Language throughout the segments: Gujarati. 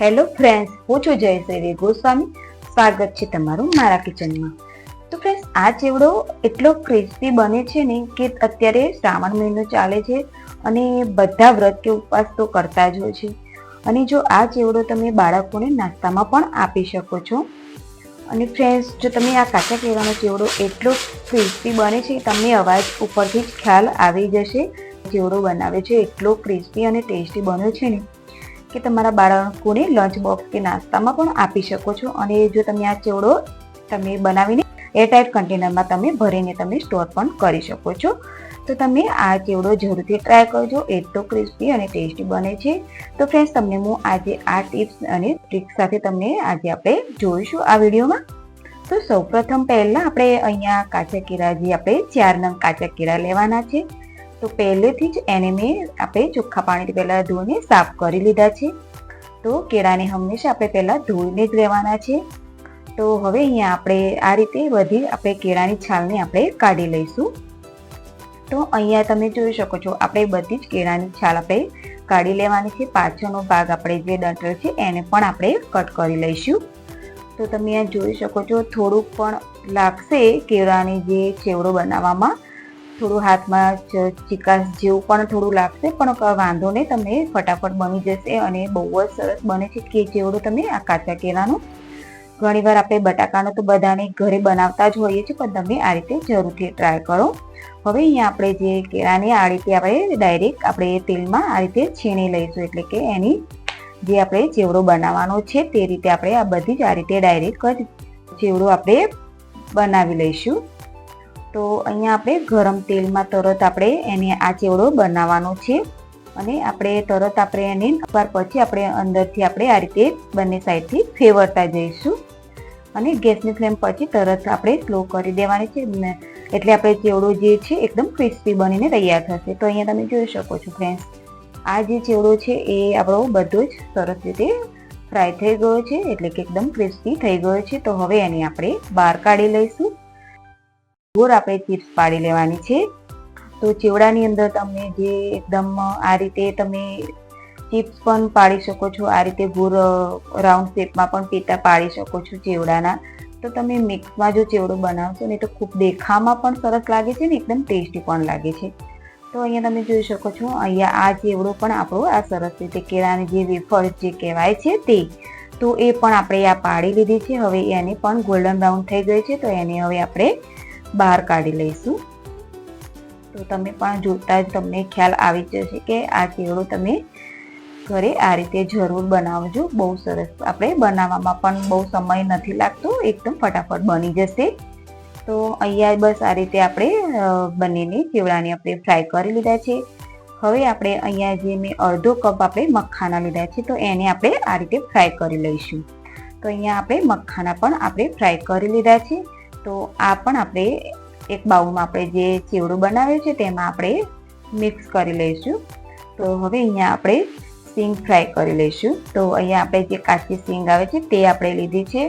હેલો ફ્રેન્ડ્સ હું છું જયશ્રી ગોસ્વામી સ્વાગત છે તમારું મારા કિચનમાં. તો ફ્રેન્ડ્સ આ ચેવડો એટલો ક્રિસ્પી બને છે ને કે અત્યારે શ્રાવણ મહિનો ચાલે છે અને બધા વ્રત કે ઉપવાસ તો કરતા જ હોય છે. અને જો આ ચેવડો તમે બાળકોને નાસ્તામાં પણ આપી શકો છો. અને ફ્રેન્ડ્સ જો તમે આ કાચા કેળાનો ચેવડો એટલો ક્રિસ્પી બને છે, તમને અવાજ ઉપરથી જ ખ્યાલ આવી જશે. ચેવડો બનાવે છે, એટલો ક્રિસ્પી અને ટેસ્ટી બન્યો છે ને. કે તમારા બાળકોને લંચ બોક્સ કે નાસ્તામાં પણ આપી શકો છો. અને જો તમે આ ચેવડો તમે બનાવીને એરટાઇટ કન્ટેનરમાં તમે ભરીને તમે સ્ટોર પણ કરી શકો છો. તો તમે આ ચેવડો જરૂરથી ટ્રાય કરજો. એટલો ક્રિસ્પી અને ટેસ્ટી બને છે. તો ફ્રેન્ડ્સ તમને હું આજે આ ટિપ્સ અને ટ્રિક્સ સાથે તમને આજે આપણે જોઈશું આ વિડીયોમાં. તો સૌપ્રથમ પહેલાં આપણે અહીંયા કાચા કેળા જે આપણે ચાર નંગ કાચા કેળા લેવાના છે. તો પહેલેથી જ એને મેં આપણે ચોખ્ખા પાણીથી પહેલાં ધોઈને સાફ કરી લીધા છે. તો કેળાને હંમેશા આપણે પહેલાં ધોઈને જ લેવાના છે. તો હવે અહીંયા આપણે આ રીતે બધી આપણે કેળાની છાલને આપણે કાઢી લઈશું. તો અહીંયા તમે જોઈ શકો છો, આપણે બધી જ કેળાની છાલ આપણે કાઢી લેવાની છે. પાછળનો ભાગ આપણે જે ડંટલ છે એને પણ આપણે કટ કરી લઈશું. તો તમે અહીંયા જોઈ શકો છો, થોડુંક પણ લાગશે કેળાની જે ચેવડો બનાવવામાં. થોડું હાથમાં ચિકાસ જેવું પણ થોડું લાગશે, પણ વાંધો નહીં તમને ફટાફટ બની જશે અને બહુ જ સરસ બને છે કે જેવડું તમે આ કાચા કેળાનું ઘણીવાર આપણે બટાકાનો તો બધાને ઘરે બનાવતા જ હોઈએ છીએ, પણ તમે આ રીતે જરૂરથી ટ્રાય કરો. હવે અહીંયા આપણે જે કેળાને આ રીતે આપણે ડાયરેક્ટ આપણે તેલમાં આ રીતે છીણી લઈશું, એટલે કે એની જે આપણે ચેવડો બનાવવાનો છે તે રીતે આપણે આ બધી જ આ રીતે ડાયરેક્ટ જ ચેવડો આપણે બનાવી લઈશું. તો અહીંયા આપણે ગરમ તેલમાં તરત આપણે એને આ ચેવડો બનાવવાનો છે. અને આપણે તરત આપણે એને વાર પછી આપણે અંદરથી આપણે આ રીતે બંને સાઈડથી ફેવરતા જઈશું. અને ગેસની ફ્લેમ પછી તરત આપણે સ્લો કરી દેવાની છે. એટલે આપણે ચેવડો જે છે એકદમ ક્રિસ્પી બનીને તૈયાર થશે. તો અહીંયા તમે જોઈ શકો છો ફ્રેન્ડ્સ, આ જે ચેવડો છે એ આપણો બધો જ સરસ રીતે ફ્રાય થઈ ગયો છે. એટલે કે એકદમ ક્રિસ્પી થઈ ગયો છે. તો હવે એને આપણે બહાર કાઢી લઈશું. ગોળ આપણે ચિપ્સ પાડી લેવાની છે. તો ચેવડાની અંદર તમે જે એકદમ આ રીતે તમે ચિપ્સ પણ પાડી શકો છો. આ રીતે ગોળ રાઉન્ડ શેપમાં પણ પીતા પાડી શકો છો ચેવડાના. તો તમે મિક્સમાં જો ચેવડો બનાવશો ને તો ખૂબ દેખામાં પણ સરસ લાગે છે ને, એકદમ ટેસ્ટી પણ લાગે છે. તો અહીંયા તમે જોઈ શકો છો, અહીંયા આ ચેવડો પણ આપણો આ સરસ રીતે કેળાની જે વેફર જે કહેવાય છે તે, તો એ પણ આપણે આ પાડી લીધી છે. હવે એને પણ ગોલ્ડન બ્રાઉન થઈ ગઈ છે, તો એને હવે આપણે બહાર કાઢી લઈશું. તો તમે પણ જોતા જ તમને ખ્યાલ આવી જશે કે આ ચેવડો તમે ઘરે આ રીતે જરૂર બનાવજો. બહુ સરસ. આપણે બનાવવામાં પણ બહુ સમય નથી લાગતો. એકદમ ફટાફટ બની જશે. તો અહીંયા બસ આ રીતે આપણે બંનેને ચેવડાને આપણે ફ્રાય કરી લીધા છે. હવે આપણે અહીંયા જે મેં અડધો કપ આપણે મખાના લીધા છે, તો એને આપણે આ રીતે ફ્રાય કરી લઈશું. તો અહીંયા આપણે મખાના પણ આપણે ફ્રાય કરી લીધા છે. તો આ પણ આપણે એક બાઉલમાં આપણે જે ચેવડું બનાવ્યું છે તેમાં આપણે મિક્સ કરી લઈશું. તો હવે અહીંયા આપણે સિંગ ફ્રાય કરી લઈશું. તો અહીંયા આપણે જે કાચી સિંગ આવે છે તે આપણે લીધી છે.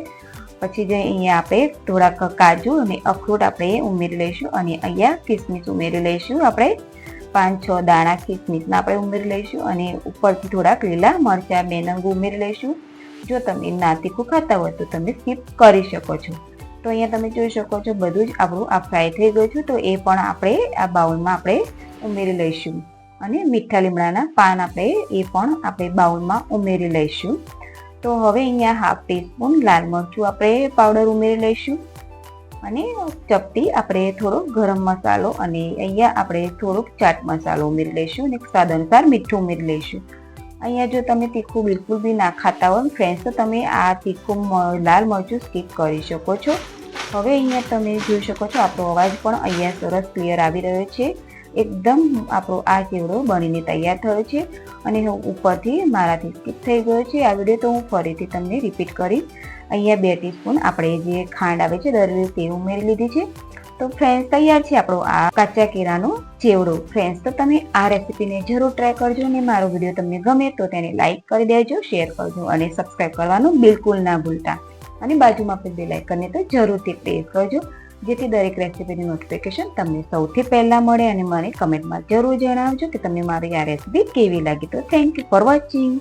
પછી જે અહીંયા આપણે થોડાક કાજુ અને અખરોટ આપણે ઉમેરી લઈશું અને અહીંયા કિસમિસ ઉમેરી લઈશું. આપણે પાંચ છ દાણા કિસમિસના આપણે ઉમેરી લઈશું અને ઉપરથી થોડાક લીલા મરચાં બે નંગ ઉમેરી લઈશું. જો તમે ના ખાતા હોય તો તમે સ્કીપ કરી શકો છો. તો અહીંયા તમે જોઈ શકો છો, બધું જ આપણું આ ફ્રાય થઈ ગયું છે. તો એ પણ આપણે આ બાઉલમાં આપણે ઉમેરી લઈશું. અને મીઠા લીમડાના પાન આપણે એ પણ આપણે બાઉલમાં ઉમેરી લઈશું. તો હવે અહીંયા હાફ ટીસ્પૂન લાલ મરચું આપણે પાવડર ઉમેરી લઈશું. અને ચપટી આપણે થોડો ગરમ મસાલો અને અહીંયા આપણે થોડોક ચાટ મસાલો ઉમેરી લઈશું અને સ્વાદ અનુસાર મીઠું ઉમેરી લઈશું. અહીંયા જો તમે તીખું બિલકુલ બી ના ખાતા હોય ફ્રેન્ડ્સ તો તમે આ તીખું લાલ મરચું સ્કીપ કરી શકો છો. હવે અહીંયા તમે જોઈ શકો છો, આપણો અવાજ પણ અહીંયા સરસ ક્લિયર આવી રહ્યો છે. એકદમ આપણો આ ચેવડો બનીને તૈયાર થયો છે. અને ઉપરથી મારાથી સ્કીપ થઈ ગયો છે. આ વીડિયો તો હું ફરીથી તમને રિપીટ કરી અહીંયા બે ટીસ્પૂન આપણે જે ખાંડ આવે છે, દરેક તે ઉમેરી લીધી છે. તો ફ્રેન્ડ્સ તૈયાર છે આપણો આ કાચા કેરાનો ચેવડો. ફ્રેન્ડ્સ તો તમે આ રેસીપીને જરૂર ટ્રાય કરજો અને મારો વીડિયો તમને ગમે તો તેને લાઇક કરી દેજો શેર કરજો અને સબસ્ક્રાઇબ કરવાનું બિલકુલ ના ભૂલતા. અને બાજુમાં પણ બે લાઇકનને તો જરૂરથી પ્રેસ કરજો, જેથી દરેક રેસીપીની નોટિફિકેશન તમને સૌથી પહેલાં મળે અને મને કમેન્ટમાં જરૂર જણાવજો કે તમને મારી આ રેસીપી કેવી લાગી. તો થેન્ક યુ ફોર વોચિંગ